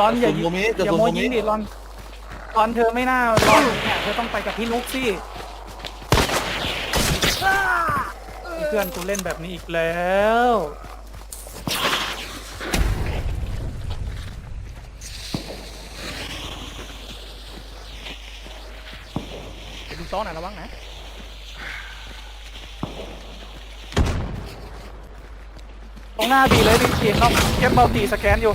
ร้อนอย่ากระสุนโมมิอกระย่าสุนโมโมมิยิงดิร้อนร้อนเธอไม่น่าร้อนเนี่ยเธอต้องไปกับพี่นุ๊กสิเพื่อนกูเล่นแบบนี้อีกแล้วเดี๋ยวดูซ้อนหน่อยระวังนะตรงหน้าบีเลยบีทีต้องเก็บเบลตีสแกนอยู่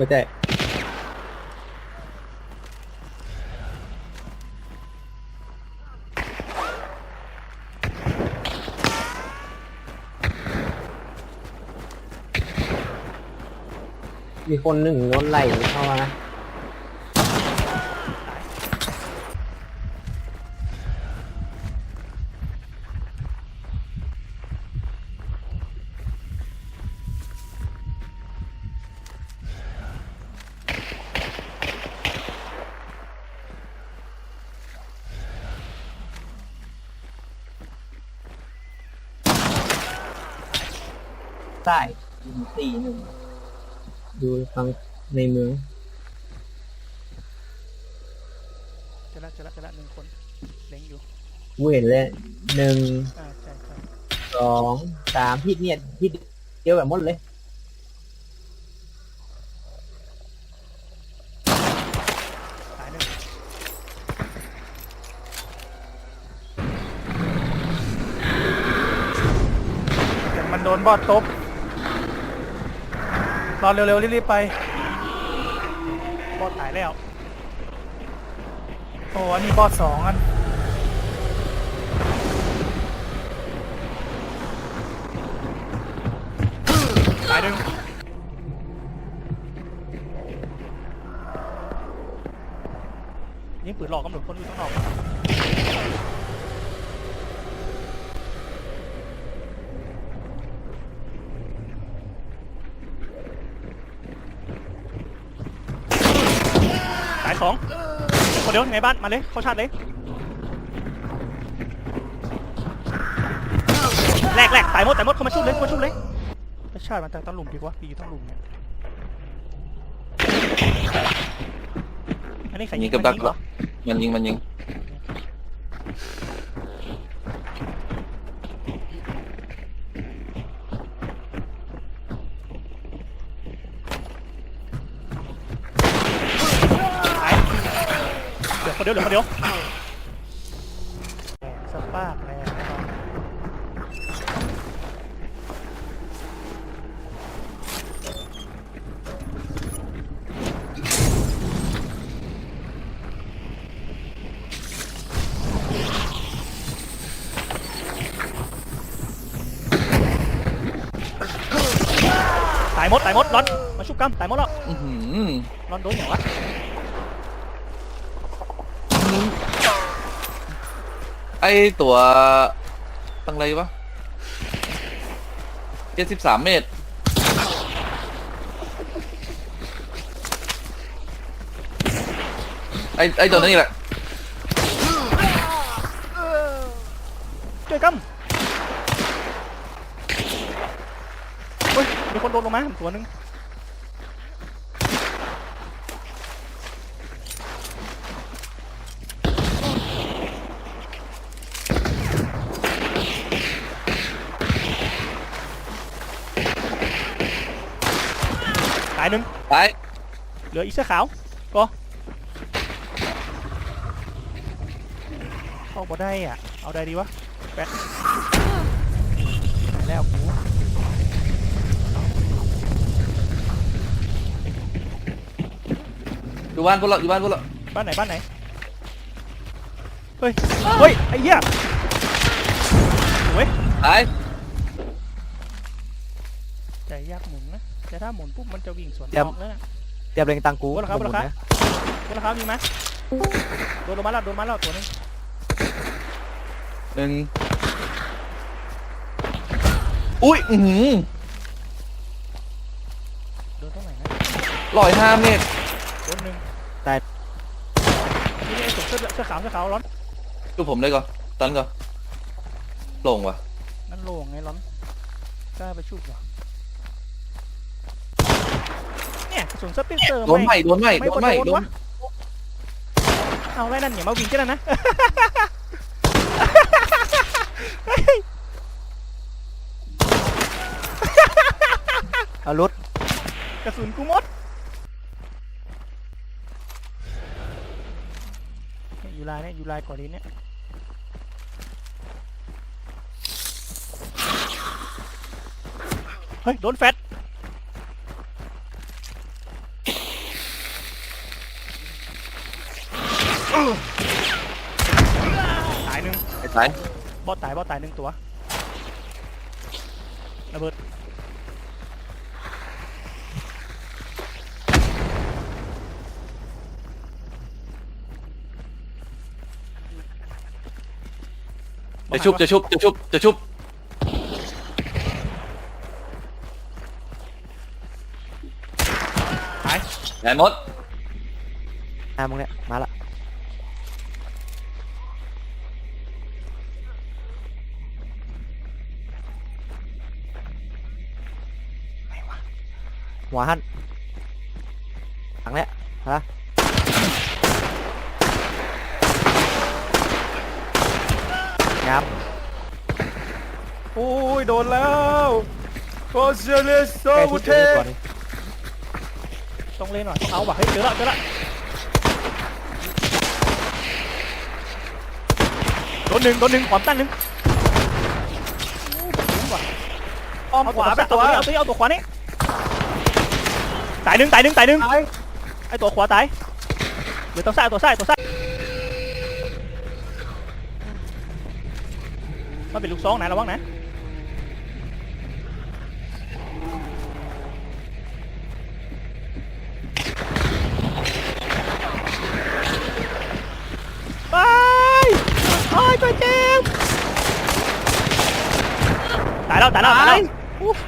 เดี๋ยวแต่มีคนหนึ่งโดนไล่เข้ามานะ ใต้ยิงตีหนึ่งดูฟังในเมืองเจอแล้วเจอแล้วเจอแล้วหนึ่งคนเล็งอยู่กูเห็นเลยหนึ่งอ่าใช่ใช่สองสามที่เนี่ยที่เดียวแบบหมดเลย ตายหนึ่งแต่มันโดนบอดตบ รอเร็วๆรีบๆไปบอดตายแล้ว โอ้อันนี้บอดสองอันตายหนึ่งยิงปืนหลอกกำหนดคนอยู่ข้างนอกตายสอง เดียวในบ้านมาเลยเข้าชาติเลยแหลกแหลกตายหมดตายหมดเข้ามาชุบเลยเข้ามาชุบเลยไม่ใช่มันแต่ต้องหลุมดีกว่าปีอยู่ต้องหลุมเนี่ยอันนี้ใครยิงกับดักเหรอมันยิงมันยิง ตายเดี๋ยว คนเดียวเดี๋ยวคนเดียวสปาร์กแรงนะครับตายหมดตายหมดร้อนมาชุบกำตายหมดแล้วอื้อหือร้อนโดนอย่างวะ ไอตัวตั้งไรวะเจ็ดสิบสามเมตร ไอไอตัวนี้แหละช่วยกำเฮ้ยมีคนโดนลงมาตัวหนึงายหนึ่งไปเหลืออีกเสื้อขาวก็เข้าบ่ได้อะ เอาได้ดีวะแปะไปแล้วกูอยู่บ้านพวกเราอยู่บ้านพวกเราบ้านไหนบ้านไหน เฮ้ย เฮ้ย ไอ้เหี้ยโอ้ยไปใจยากหมุนนะ แต่ถ้าหมุนปุ๊บมันจะวิ่งสวนเดี๋ยวออกแล้วนะ เตรียมเล็งตังกูโอ้เหรอครับบนโอ้เหรอครับนะคุณราคามีไหมโดนลงมาแล้วโดนมาแล้วตัวนึงหนึ่งอุ้ยอือหือโดนเท่าไหร่นะร้อยห้าเมตรโดนหนึ่งตายนี่ไอ้ตัวเสื้อเสื้อขาวเสื้อขาวร้อนดูผมเลยก่อนตันก่อนโล่งว่ะนั่นโล่งไงร้อนกล้าไปชุบวะ เนี่ยกระสุนสปินเตอร์โดนไหมโดนไหมโดนไหมโดนวะเอาไรนั่นอย่ามาวิ่งกันนะเอารุดกระสุนกูหมดเนี่ยอยู่ลายเนี่ยอยู่ลายก่อนดีเนี่ยเฮ้ยโดนแฟด ตายหนึ่งไอ้สายบอสตายบอสตายหนึ่งตัวระเบิดจะชุบจะชุบจะชุบจะชุบตายแอนมดอ่ามึงเนี่ยมาละ หัวหันหลังเนี้ยฮะงับโอ้ยโดนแล้วโคเซเลสโซแกบุชุดเทเจอก่อนดิต้องเล่นหน่อยต้องเอาว่ะเฮ้ยเจอละเจอละโดนหนึ่งโดนหนึ่งขวามตั้นหนึ่งอ้อมขวาไปตัวเอาตัวเอาตัวขวานี่ ตายหนึ่งตายหนึ่งตายหนึ่งไอตัวขวาตายเดี๋ยวตัวซ้ายตัวซ้ายตัวซ้ายมันเป็นลูกซองนะระวังนะไปโอ้ยตัวเจ็บตายแล้วตายแล้วตายแล้วโอ้โห